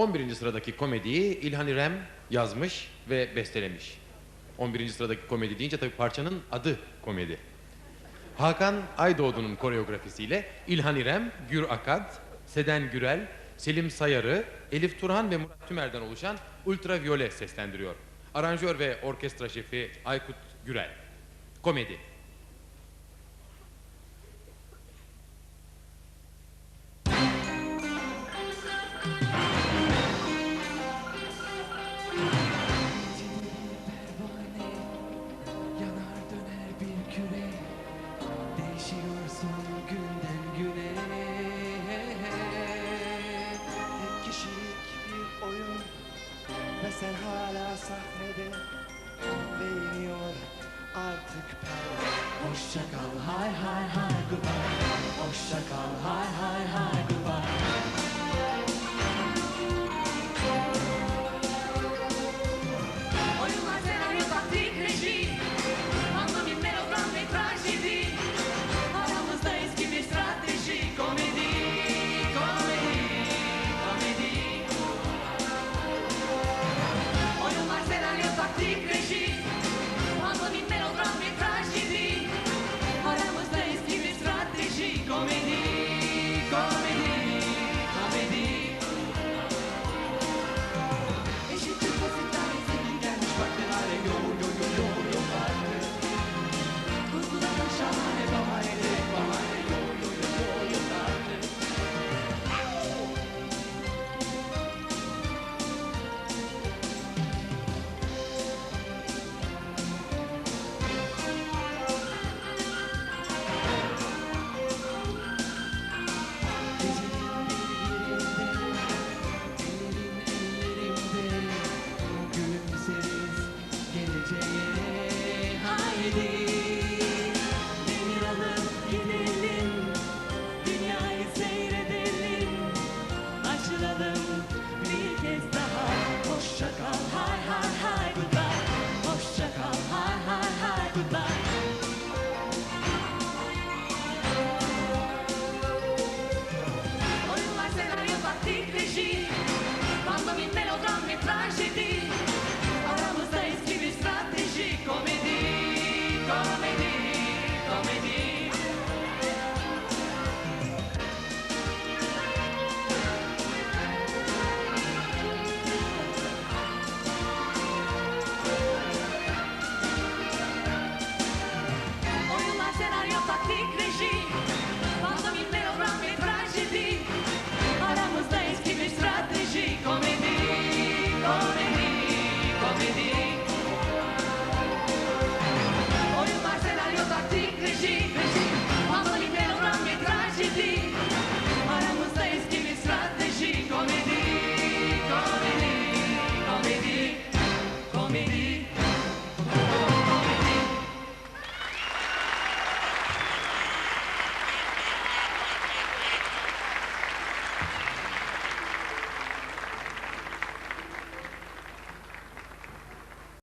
11. sıradaki komediyi İlhan İrem yazmış ve bestelemiş. 11. sıradaki komedi deyince tabii parçanın adı komedi. Hakan Aydoğdu'nun koreografisiyle İlhan İrem, Gür Akad, Seden Gürel, Selim Sayarı, Elif Turhan ve Murat Tümer'den oluşan Ultraviyole seslendiriyor. Aranjör ve orkestra şefi Aykut Gürel. Komedi. Sen hala sahnede Değiniyor artık perde Hoşça kal hay hay hay goodbye. Hoşça kal hay hay